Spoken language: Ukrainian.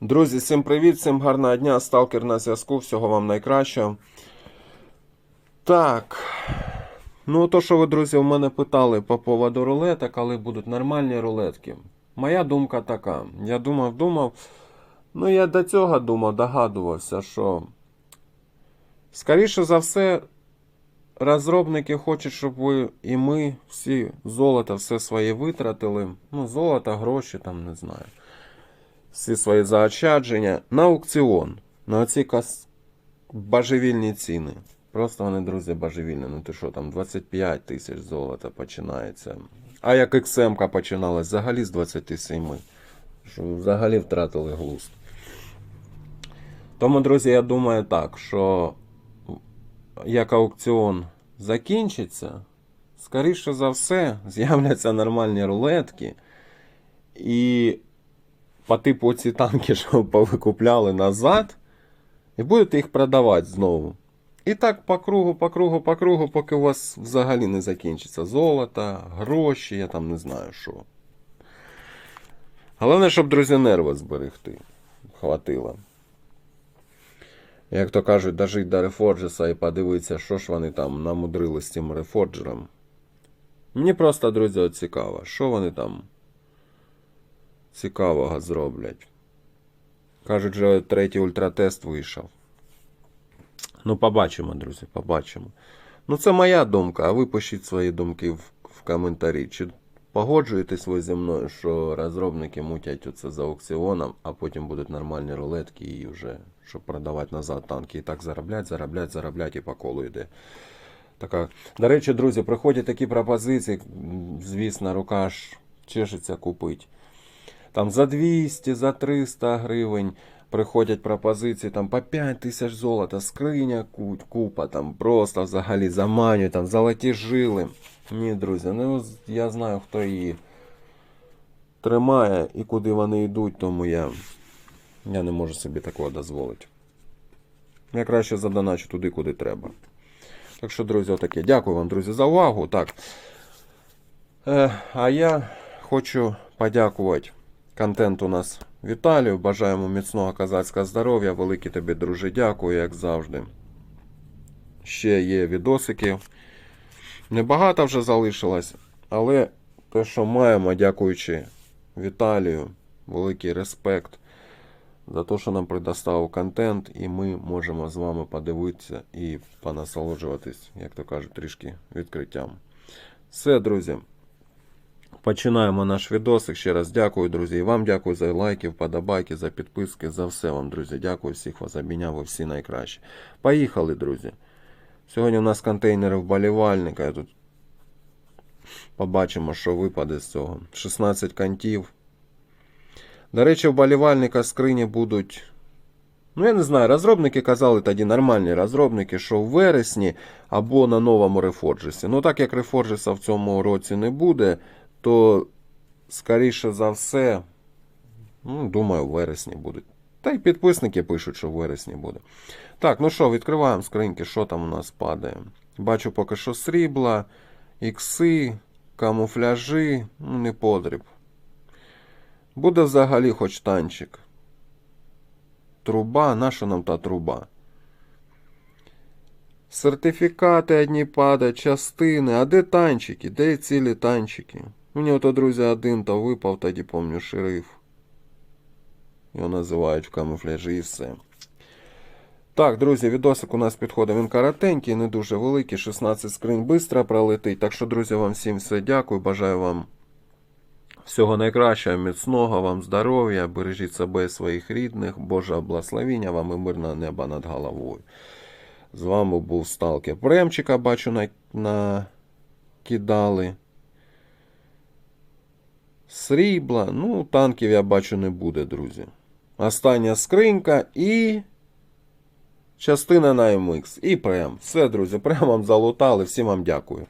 Друзі, всім привіт, всім гарного дня. Сталкер на зв'язку. Всього вам найкращого. Так. Ну, то, що ви, друзі, у мене питали по поводу рулеток, коли будуть нормальні рулетки. Моя думка така. Я думав, думав. Ну, я до цього думав, догадувався, що. Скоріше за все, розробники хочуть, щоб ви і ми всі золото все своє витратили. Ну, золото, гроші, там, не знаю всі свої заощадження на аукціон. На оці кас... божевільні ціни. Просто вони, друзі, божевільні. Ну ти що, там 25 тисяч золота починається. А як XM починалась взагалі з 27. Що взагалі втратили глузд. Тому, друзі, я думаю так, що як аукціон закінчиться, скоріше за все, з'являться нормальні рулетки. І по типу ці танки, що повикупляли назад, і будете їх продавати знову. І так по кругу, по кругу, по кругу, поки у вас взагалі не закінчиться золото, гроші, я там не знаю що. Головне, щоб, друзі, нерви зберегти. Хватило. Як то кажуть, дожить до Рефорджеса і подивитися, що ж вони там намудрили з цим Рефорджером. Мені просто, друзі, цікаво, що вони там цікавого зроблять. Кажуть, що третій ультратест вийшов. Ну, побачимо, друзі, побачимо. Ну, це моя думка, а ви пишіть свої думки в, в коментарі. Чи погоджуєтесь ви зі мною, що розробники мутять оце за аукціоном, а потім будуть нормальні рулетки і вже, щоб продавати назад танки. І так зароблять, зароблять, зароблять і по колу йде. Така. До речі, друзі, приходять такі пропозиції, звісно, рука аж чешеться купити. Там за 200, за 300 гривень приходять пропозиції там по 5 тисяч золота, скриня ку- купа, там просто взагалі заманюють, там золоті жили. Ні, друзі, ну я знаю, хто її тримає і куди вони йдуть, тому я, я не можу собі такого дозволити. Я краще задоначу туди, куди треба. Так що, друзі, отаке. Дякую вам, друзі, за увагу. Так. Е, а я хочу подякувати. Контент у нас Віталію. Бажаємо міцного козацького здоров'я. Велике тобі, друже, дякую, як завжди. Ще є відосики. Небагато вже залишилось, але те, що маємо, дякуючи Віталію, великий респект за те, що нам предоставив контент, і ми можемо з вами подивитися і понасолоджуватись, як то кажуть, трішки відкриттям. Все, друзі. Починаємо наш відосик. Ще раз дякую, друзі. І вам дякую за лайки, вподобайки, за підписки, за все вам, друзі. Дякую всіх вас обійняв, ви всі найкращі. Поїхали, друзі. Сьогодні у нас контейнери вболівальника. Тут побачимо, що випаде з цього. 16 кантів. До речі, вболівальника скрині будуть. Ну, я не знаю, розробники казали тоді нормальні розробники, що в вересні або на новому рефорджесі. Ну, так як рефорджеса в цьому році не буде, то скоріше за все, ну, думаю, в вересні будуть. Та й підписники пишуть, що в вересні буде. Так, ну що, відкриваємо скриньки, що там у нас падає. Бачу поки що срібла, ікси, камуфляжі, ну не подріб. Буде взагалі хоч танчик. Труба, наша нам та труба? Сертифікати одні падають, частини. А де танчики? Де цілі танчики? Мені ото, друзі, один то випав, тоді помню, шериф. Його називають в камуфляжі і все. Так, друзі, відосик у нас підходить. Він коротенький, не дуже великий. 16 скринь швидко пролетить. Так що, друзі, вам всім все дякую. Бажаю вам всього найкращого, міцного, вам здоров'я, бережіть себе і своїх рідних, Божа благословіння вам і мирного неба над головою. З вами був Сталкер. Премчика, бачу, на, на... кидали. Срібла. Ну, танків я бачу не буде, друзі. Остання скринька і. Частина на MX. І прем. Все, друзі, прям вам залутали. Всім вам дякую.